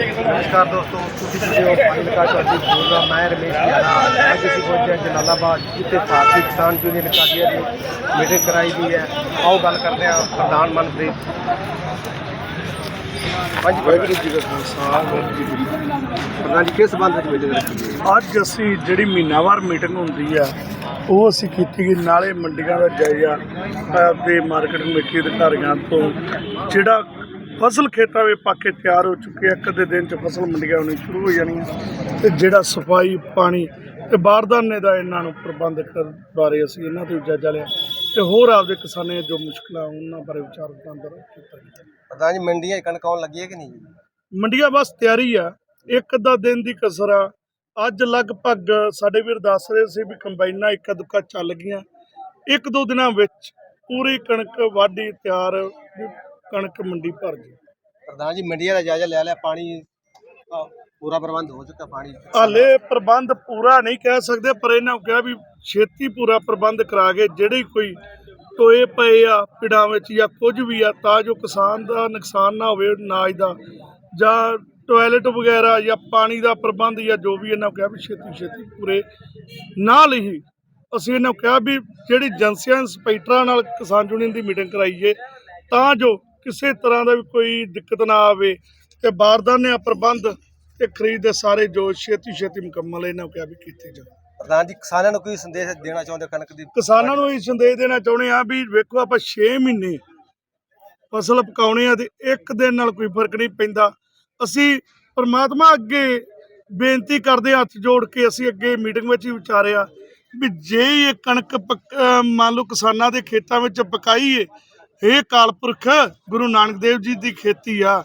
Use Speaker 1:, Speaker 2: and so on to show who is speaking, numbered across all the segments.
Speaker 1: ਨਮਸਕਾਰ ਦੋਸਤੋ ਤੁਸੀਂ ਕਿਤੇ ਹੋ ਫਾਜ਼ਿਲਕਾ ਚੌਧਰੀ ਬੋਲਦਾ ਮੈਂ ਰਮੇਸ਼ ਗਿਆਨਾ ਅੱਜ ਅਸੀਂ ਪਹੁੰਚੇ ਹਾਂ ਜਲਾਲਾਬਾਦ ਜਿੱਥੇ ਭਾਰਤੀ ਕਿਸਾਨ ਯੂਨੀਅਨ ਕਾਦੀਆਂ ਦੀ ਮੀਟਿੰਗ ਕਰਾਈ ਗਈ ਹੈ। ਆਓ ਗੱਲ ਕਰਦੇ ਹਾਂ ਪ੍ਰਧਾਨ ਮੰਤਰੀ ਹਾਂਜੀ ਵਾਹਿਗੁਰੂ ਜੀ ਕਾ ਖਾਲਸਾ ਵਾਹਿਗੁਰੂ ਜੀ ਪ੍ਰਧਾਨ ਜੀ ਕਿਸ ਸੰਬੰਧ ਵਿੱਚ ਮੀਟਿੰਗ ਰੱਖੀ
Speaker 2: ਅੱਜ ਅਸੀਂ ਜਿਹੜੀ ਮਹੀਨਾਵਾਰ ਮੀਟਿੰਗ ਹੁੰਦੀ ਆ ਉਹ ਅਸੀਂ ਕੀਤੀ ਗਈ। ਨਾਲੇ ਮੰਡੀਆਂ ਦਾ ਜਾਇਜ਼ਾ ਤੇ ਮਾਰਕੀਟ ਕਮੇਟੀ ਅਧਿਕਾਰੀਆਂ ਤੋਂ ਜਿਹੜਾ ਫਸਲ ਖੇਤਾਂ ਵਿੱਚ ਪੱਕ ਕੇ ਤਿਆਰ ਹੋ ਚੁੱਕੇ ਆ, ਇੱਕ ਅੱਧੇ ਦਿਨ ਚ ਫਸਲ ਮੰਡੀਆਂ ਹੋਣੀ ਸ਼ੁਰੂ ਹੋ ਜਾਣੀਆਂ ਤੇ ਜਿਹੜਾ ਸਫ਼ਾਈ ਪਾਣੀ ਤੇ ਬਾਰਦਾਨੇ ਦਾ ਇਹਨਾਂ ਨੂੰ ਪ੍ਰਬੰਧ ਕਰਨ ਬਾਰੇ ਅਸੀਂ ਇਹਨਾਂ ਤੋਂ ਜਾਇਜ਼ਾ ਲਿਆ ਤੇ ਹੋਰ ਆਪਦੇ ਕਿਸਾਨਾਂ ਦੀਆਂ ਜੋ ਮੁਸ਼ਕਲਾਂ ਉਹਨਾਂ ਬਾਰੇ ਵਿਚਾਰ ਵਟਾਂਦਰਾ ਕੀਤਾ
Speaker 1: ਪ੍ਰਧਾਨ ਜੀ ਮੰਡੀਆਂ ਕਣਕ ਆਉਣ ਲੱਗੀ ਹੈ ਕਿ ਨਹੀਂ?
Speaker 2: ਮੰਡੀਆਂ ਬਸ ਤਿਆਰੀ ਆ। ਇੱਕ ਅੱਧਾ ਦਿਨ ਦੀ ਕਸਰ ਆ। ਅੱਜ ਲਗਭਗ ਸਾਡੇ ਵੀਰ ਦੱਸ ਰਹੇ ਸੀ ਵੀ ਕੰਬਾਈਨਾਂ ਇੱਕਾ ਦੁੱਕਾ ਚੱਲ ਗਈਆਂ। ਇੱਕ ਦੋ ਦਿਨਾਂ ਵਿੱਚ ਪੂਰੀ ਕਣਕ ਵਾਢੀ ਤਿਆਰ ਕਣਕ ਮੰਡੀ ਭਰ ਗਈ।
Speaker 1: ਪ੍ਰਧਾਨ ਜੀ ਮੰਡੀਆਂ ਦਾ ਜਾਇਜ਼ਾ ਲੈ ਲਿਆ ਪਾਣੀ ਪੂਰਾ ਪ੍ਰਬੰਧ ਹੋ ਚੁੱਕਾ ਪਾਣੀ
Speaker 2: ਹਾਲੇ ਪ੍ਰਬੰਧ ਪੂਰਾ ਨਹੀਂ ਕਹਿ ਸਕਦੇ ਪਰ ਇਹਨਾਂ ਨੂੰ ਕਿਹਾ ਵੀ ਛੇਤੀ ਪੂਰਾ ਪ੍ਰਬੰਧ ਕਰਾ ਕੇ ਜਿਹੜੇ ਕੋਈ ਟੋਏ ਪਏ ਆ ਪਿੜਾਂ ਵਿੱਚ ਜਾਂ ਕੁਝ ਵੀ ਆ ਤਾਂ ਜੋ ਕਿਸਾਨ ਦਾ ਨੁਕਸਾਨ ਨਾ ਹੋਵੇ ਅਨਾਜ ਦਾ ਜਾਂ ਟਾਇਲਟ ਵਗੈਰਾ ਜਾਂ ਪਾਣੀ ਦਾ ਪ੍ਰਬੰਧ ਜਾਂ ਜੋ ਵੀ ਇਹਨਾਂ ਨੂੰ ਕਿਹਾ ਵੀ ਛੇਤੀ ਛੇਤੀ ਪੂਰੇ ਨਾਲ ਹੀ ਅਸੀਂ ਇਹਨਾਂ ਨੂੰ ਕਿਹਾ ਵੀ ਜਿਹੜੀ ਏਜੰਸੀਆਂ ਇੰਸਪੈਕਟਰਾਂ ਨਾਲ ਕਿਸਾਨ ਯੂਨੀਅਨ ਦੀ ਮੀਟਿੰਗ ਕਰਾਈਏ ਤਾਂ ਜੋ ਕਿਸੇ ਤਰ੍ਹਾਂ ਦਾ ਵੀ ਕੋਈ ਦਿੱਕਤ ਨਾ ਆਵੇ ਤੇ ਬਾਰਦਾਨੇ ਪ੍ਰਬੰਧ ਤੇ ਖਰੀਦ ਦੇ ਸਾਰੇ ਜੋ ਛੇਤੀ ਛੇਤੀ ਮੁਕੰਮਲ ਇਹਨਾਂ ਕਿਹਾ ਵੀ ਕੀਤੇ ਜਾਣ।
Speaker 1: ਪ੍ਰਧਾਨ ਜੀ ਕਿਸਾਨਾਂ ਨੂੰ ਕੋਈ ਸੰਦੇਸ਼ ਦੇਣਾ ਚਾਹੁੰਦੇ ਕਣਕ ਦੀ?
Speaker 2: ਕਿਸਾਨਾਂ ਨੂੰ ਇਹ ਸੰਦੇਸ਼ ਦੇਣਾ ਚਾਹੁੰਦੇ ਆ ਵੀ ਵੇਖੋ ਆਪਾਂ 6 ਮਹੀਨੇ ਫਸਲ ਪਕਾਉਣੇ ਆ ਤੇ ਇੱਕ ਦਿਨ ਨਾਲ ਕੋਈ ਫ਼ਰਕ ਨਹੀਂ ਪੈਂਦਾ। ਅਸੀਂ ਪਰਮਾਤਮਾ ਅੱਗੇ ਬੇਨਤੀ ਕਰਦੇ ਹੱਥ ਜੋੜ ਕੇ ਅਸੀਂ ਅੱਗੇ ਮੀਟਿੰਗ ਵਿੱਚ ਹੀ ਵਿਚਾਰਿਆ ਵੀ ਜੇ ਇਹ ਕਣਕ ਮੰਨ ਲਓ ਕਿਸਾਨਾਂ ਦੇ ਖੇਤਾਂ ਵਿੱਚ ਪਕਾਈਏ ਇਹ ਕਾਲਪੁਰਖ ਗੁਰੂ ਨਾਨਕ ਦੇਵ ਜੀ ਦੀ ਖੇਤੀ ਆ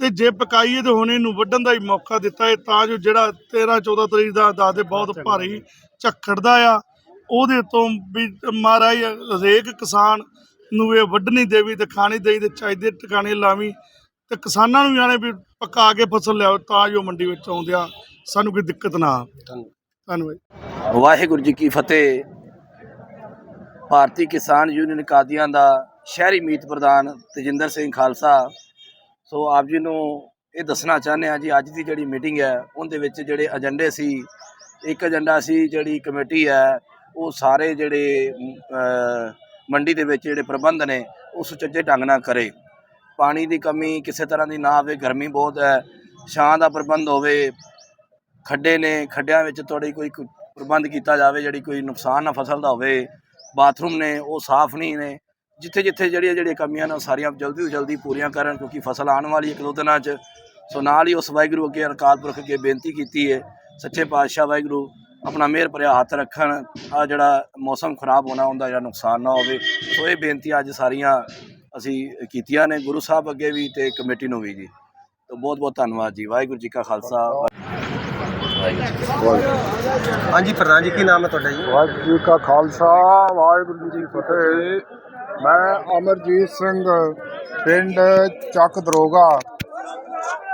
Speaker 2: ਤੇ ਜੇ ਪਕਾਈਏ ਤੇ ਹੁਣ ਇਹਨੂੰ ਵੱਢਣ ਦਾ ਹੀ ਮੌਕਾ ਦਿੱਤਾ ਹੈ ਤਾਂ ਜੋ ਜਿਹੜਾ 13 14 ਤਰੀਕ ਦਾ ਦੱਸਦੇ ਬਹੁਤ ਭਾਰੀ ਝੱਖੜ ਦਾ ਆ ਉਹਦੇ ਤੋਂ ਵੀ ਮਹਾਰਾਜ ਹਰੇਕ ਕਿਸਾਨ ਨੂੰ ਇਹ ਵੱਢਣੀ ਦੇਵੀ ਤੇ ਖਾਣੀ ਦੇਈ ਤੇ ਚਾਹੀਦੇ ਟਿਕਾਣੇ ਲਾਵੀਂ ਤੇ ਕਿਸਾਨਾਂ ਨੂੰ ਆਣੇ ਵੀ ਪਕਾ ਕੇ ਫਸਲ ਲਿਆਓ ਤਾਂ ਜੋ ਮੰਡੀ ਵਿੱਚ ਆਉਂਦਿਆਂ ਸਾਨੂੰ ਕੋਈ ਦਿੱਕਤ ਨਾ ਧੰਨਵਾਦ
Speaker 3: ਵਾਹਿਗੁਰੂ ਜੀ ਕੀ ਫਤਿਹ। ਭਾਰਤੀ ਕਿਸਾਨ ਯੂਨੀਅਨ ਕਾਦੀਆਂ ਦਾ ਸ਼ਹਿਰੀ ਮੀਤ ਪ੍ਰਧਾਨ ਤੇਜਿੰਦਰ ਸਿੰਘ ਖਾਲਸਾ। ਸੋ ਆਪ ਜੀ ਨੂੰ ਇਹ ਦੱਸਣਾ ਚਾਹੁੰਦੇ ਆ ਜੀ, ਅੱਜ ਦੀ ਜਿਹੜੀ ਮੀਟਿੰਗ ਹੈ, ਉਹਦੇ ਵਿੱਚ ਜਿਹੜੇ ਏਜੰਡੇ ਸੀ, ਇੱਕ ਏਜੰਡਾ ਸੀ ਜਿਹੜੀ ਕਮੇਟੀ ਹੈ, ਉਹ ਸਾਰੇ ਜਿਹੜੇ ਮੰਡੀ ਦੇ ਵਿੱਚ ਜਿਹੜੇ ਪ੍ਰਬੰਧ ਨੇ, ਉਹ ਸੁਚੱਜੇ ਢੰਗ ਨਾਲ ਕਰੇ। ਪਾਣੀ ਦੀ ਕਮੀ ਕਿਸੇ ਤਰ੍ਹਾਂ ਦੀ ਨਾ ਆਵੇ, ਗਰਮੀ ਬਹੁਤ ਹੈ, ਛਾਂ ਦਾ ਪ੍ਰਬੰਧ ਹੋਵੇ, ਖੱਡੇ ਨੇ, ਖੱਡਿਆਂ ਵਿੱਚ ਥੋੜੀ ਕੋਈ ਪ੍ਰਬੰਧ ਕੀਤਾ ਜਾਵੇ, ਜਿਹੜੀ ਕੋਈ ਨੁਕਸਾਨ ਨਾ ਫਸਲ ਦਾ ਹੋਵੇ, ਬਾਥਰੂਮ ਨੇ, ਉਹ ਸਾਫ਼ ਨਹੀਂ ਨੇ ਜਿੱਥੇ ਜਿੱਥੇ ਜਿਹੜੀਆਂ ਜਿਹੜੀਆਂ ਕਮੀਆਂ ਨੇ ਉਹ ਸਾਰੀਆਂ ਜਲਦੀ ਤੋਂ ਜਲਦੀ ਪੂਰੀਆਂ ਕਰਨ ਕਿਉਂਕਿ ਫਸਲ ਆਉਣ ਵਾਲੀ ਇੱਕ ਦੋ ਦਿਨਾਂ 'ਚ। ਸੋ ਨਾਲ ਹੀ ਉਸ ਵਾਹਿਗੁਰੂ ਅੱਗੇ ਅਕਾਲ ਪੁਰਖ ਅੱਗੇ ਬੇਨਤੀ ਕੀਤੀ ਹੈ ਸੱਚੇ ਪਾਤਸ਼ਾਹ ਵਾਹਿਗੁਰੂ ਆਪਣਾ ਮਿਹਰ ਭਰਿਆ ਹੱਥ ਰੱਖਣ ਆ ਜਿਹੜਾ ਮੌਸਮ ਖਰਾਬ ਹੋਣਾ ਹੁੰਦਾ ਜਾਂ ਨੁਕਸਾਨ ਨਾ ਹੋਵੇ। ਸੋ ਇਹ ਬੇਨਤੀ ਅੱਜ ਸਾਰੀਆਂ ਅਸੀਂ ਕੀਤੀਆਂ ਨੇ ਗੁਰੂ ਸਾਹਿਬ ਅੱਗੇ ਵੀ ਤੇ ਕਮੇਟੀ ਨੂੰ ਵੀ ਜੀ। ਤੋ ਬਹੁਤ ਬਹੁਤ ਧੰਨਵਾਦ ਜੀ ਵਾਹਿਗੁਰੂ ਜੀ ਕਾ ਖਾਲਸਾ। ਵਾਹਿਗੁਰੂ ਜੀ ਕੀ ਫਤਿਹ।
Speaker 1: ਹਾਂਜੀ ਪ੍ਰਧਾਨ ਜੀ ਕੀ ਨਾਮ ਹੈ ਤੁਹਾਡਾ ਜੀ?
Speaker 4: ਵਾਹਿਗੁਰੂ ਜੀ ਕਾ ਖਾਲਸਾ ਵਾਹਿਗੁਰੂ ਜੀ ਕੀ ਫਤਿਹ। ਮੈਂ ਅਮਰਜੀਤ ਸਿੰਘ, ਪਿੰਡ ਚੱਕ ਦਰੋਗਾ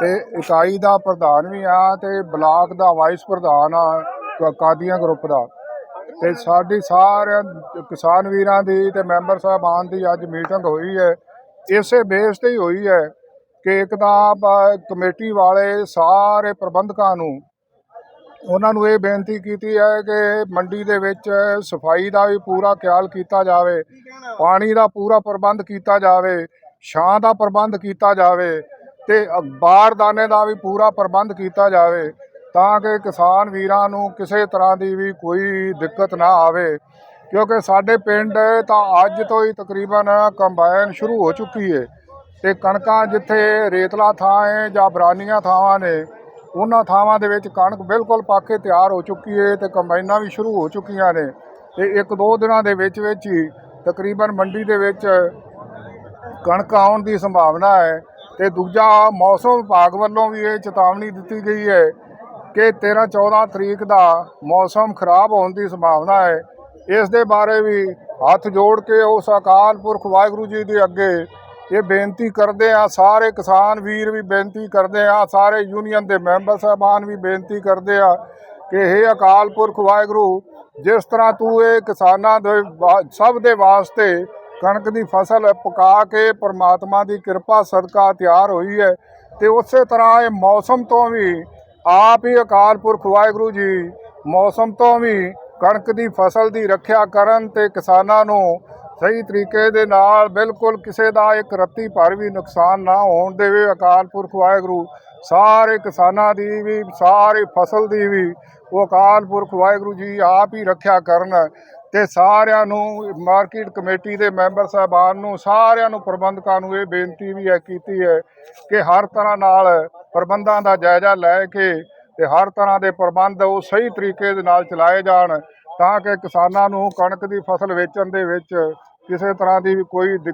Speaker 4: ਤੇ ਇਕਾਈ ਦਾ ਪ੍ਰਧਾਨ ਵੀ ਆ ਤੇ ਬਲਾਕ ਦਾ ਵਾਈਸ ਪ੍ਰਧਾਨ ਆ, ਕ- ਕਾਦੀਆਂ ਗਰੁੱਪ ਦਾ। ਤੇ ਸਾਡੀ ਸਾਰਿਆਂ, ਕਿਸਾਨ ਵੀਰਾਂ ਦੀ ਤੇ ਮੈਂਬਰ ਸਾਹਿਬਾਨ ਦੀ ਅੱਜ ਮੀਟਿੰਗ ਹੋਈ ਹੈ। ਇਸੇ ਬੇਸ ਤੇ ਹੀ ਹੋਈ ਹੈ ਕਿ ਇੱਕ ਤਾਂ ਬ- ਕਮੇਟੀ ਵਾਲੇ ਸਾਰੇ ਪ੍ਰਬੰਧਕਾਂ ਨੂੰ ਉਹਨਾਂ ਨੂੰ ਇਹ ਬੇਨਤੀ ਕੀਤੀ ਹੈ ਕਿ ਮੰਡੀ ਦੇ ਵਿੱਚ ਸਫ਼ਾਈ ਦਾ ਵੀ ਪੂਰਾ ਖਿਆਲ ਕੀਤਾ ਜਾਵੇ, ਪਾਣੀ ਦਾ ਪੂਰਾ ਪ੍ਰਬੰਧ ਕੀਤਾ ਜਾਵੇ, ਛਾਂ ਦਾ ਪ੍ਰਬੰਧ ਕੀਤਾ ਜਾਵੇ ਤੇ ਬਾਰਦਾਨੇ ਦਾ ਵੀ ਪੂਰਾ ਪ੍ਰਬੰਧ ਕੀਤਾ ਜਾਵੇ ਤਾਂ ਕਿ ਕਿਸਾਨ ਵੀਰਾਂ ਨੂੰ ਕਿਸੇ ਤਰ੍ਹਾਂ ਦੀ ਵੀ ਕੋਈ ਦਿੱਕਤ ਨਾ ਆਵੇ। ਕਿਉਂਕਿ ਸਾਡੇ ਪਿੰਡ ਤਾਂ ਅੱਜ ਤੋਂ ਹੀ ਤਕਰੀਬਨ ਕੰਬਾਈਨ ਸ਼ੁਰੂ ਹੋ ਚੁੱਕੀ ਹੈ ਤੇ ਕਣਕਾਂ ਜਿੱਥੇ ਰੇਤਲਾ ਥਾਂ ਹੈ ਜਾਂ ਬਰਾਨੀਆਂ ਥਾਵਾਂ ਨੇ ਉਹਨਾਂ ਥਾਵਾਂ ਦੇ ਵਿੱਚ ਕਣਕ ਬਿਲਕੁਲ ਪੱਕ ਕੇ ਤਿਆਰ ਹੋ ਚੁੱਕੀ ਹੈ ਤੇ ਕੰਬਾਈਨਾਂ ਵੀ ਸ਼ੁਰੂ ਹੋ ਚੁੱਕੀਆਂ ਨੇ। ਤੇ ਇੱਕ ਦੋ ਦਿਨਾਂ ਦੇ ਵਿੱਚ ਵਿੱਚ ਹੀ ਤਕਰੀਬਨ ਮੰਡੀ ਦੇ ਵਿੱਚ ਕਣਕ ਆਉਣ ਦੀ ਸੰਭਾਵਨਾ ਹੈ ਤੇ ਦੂਜਾ ਮੌਸਮ ਵਿਭਾਗ ਵੱਲੋਂ ਵੀ ਇਹ ਚੇਤਾਵਨੀ ਦਿੱਤੀ ਗਈ ਹੈ ਕਿ 13 14 ਤਰੀਕ ਦਾ ਮੌਸਮ ਖਰਾਬ ਹੋਣ ਦੀ ਸੰਭਾਵਨਾ ਹੈ। ਇਸ ਦੇ ਬਾਰੇ ਵੀ ਹੱਥ ਜੋੜ ਕੇ ਉਸ ਅਕਾਲ ਪੁਰਖ ਵਾਹਿਗੁਰੂ ਜੀ ਦੇ ਅੱਗੇ ਇਹ ਬੇਨਤੀ ਕਰਦੇ ਆ, ਸਾਰੇ ਕਿਸਾਨ ਵੀਰ ਵੀ ਬੇਨਤੀ ਕਰਦੇ ਆ, ਸਾਰੇ ਯੂਨੀਅਨ ਦੇ ਮੈਂਬਰ ਸਾਹਿਬਾਨ ਵੀ ਬੇਨਤੀ ਕਰਦੇ ਆ ਕਿ ਇਹ ਅਕਾਲ ਪੁਰਖ ਵਾਹਿਗੁਰੂ, ਜਿਸ ਤਰ੍ਹਾਂ ਤੂੰ ਇਹ ਕਿਸਾਨਾਂ ਦੇ ਵਾ- ਸਭ ਦੇ ਵਾਸਤੇ ਕਣਕ ਦੀ ਫਸਲ ਪਕਾ ਕੇ ਪਰਮਾਤਮਾ ਦੀ ਕਿਰਪਾ, ਸਦਕਾ ਤਿਆਰ ਹੋਈ ਹੈ ਤੇ ਉਸੇ ਤਰ੍ਹਾਂ ਇਹ ਮੌਸਮ ਤੋਂ ਵੀ ਆਪ ਹੀ ਅਕਾਲ ਪੁਰਖ ਵਾਹਿਗੁਰੂ ਜੀ, ਮੌਸਮ ਤੋਂ ਵੀ ਕਣਕ ਦੀ ਫਸਲ ਦੀ ਰੱਖਿਆ ਕਰਨ ਤੇ ਕਿਸਾਨਾਂ ਨੂੰ ਸਹੀ ਤਰੀਕੇ ਦੇ ਨਾਲ ਬਿਲਕੁਲ ਕਿਸੇ ਦਾ ਇੱਕ ਰੱਤੀ ਭਰ ਵੀ ਨੁਕਸਾਨ ਨਾ ਹੋਣ ਦੇਵੇ। ਅਕਾਲ ਪੁਰਖ ਵਾਹਿਗੁਰੂ, ਸਾਰੇ ਕਿਸਾਨਾਂ ਦੀ ਵੀ, ਸਾਰੀ ਫਸਲ ਦੀ ਵੀ, ਉਹ ਅਕਾਲ ਪੁਰਖ ਵਾਹਿਗੁਰੂ ਜੀ ਆਪ ਹੀ ਰੱਖਿਆ ਕਰਨ ਤੇ ਸਾਰਿਆਂ ਨੂੰ, ਮਾਰਕੀਟ ਕਮੇਟੀ ਦੇ ਮੈਂਬਰ ਸਾਹਿਬਾਨ ਨੂੰ, ਸਾਰਿਆਂ ਨੂੰ ਪ੍ਰਬੰਧਕਾਂ ਨੂੰ ਇਹ ਬੇਨਤੀ ਵੀ ਹੈ, ਕੀਤੀ ਹੈ ਕਿ ਹਰ ਤਰ੍ਹਾਂ ਨਾਲ ਪ੍ਰਬੰਧਾਂ ਦਾ ਜਾਇਜ਼ਾ ਲੈ ਕੇ ਤੇ ਹਰ ਤਰ੍ਹਾਂ ਦੇ ਪ੍ਰਬੰਧ ਉਹ ਸਹੀ ਤਰੀਕੇ ਦੇ ਨਾਲ ਚਲਾਏ ਜਾਣ ਤਾਂ ਕਿ ਕਿਸਾਨਾਂ ਨੂੰ ਕਣਕ ਦੀ ਫਸਲ ਵੇਚਣ ਦੇ ਵਿੱਚ ਕਿਸੇ ਤਰ੍ਹਾਂ ਦੀ ਵੀ ਕੋਈ ਦਿੱਕ-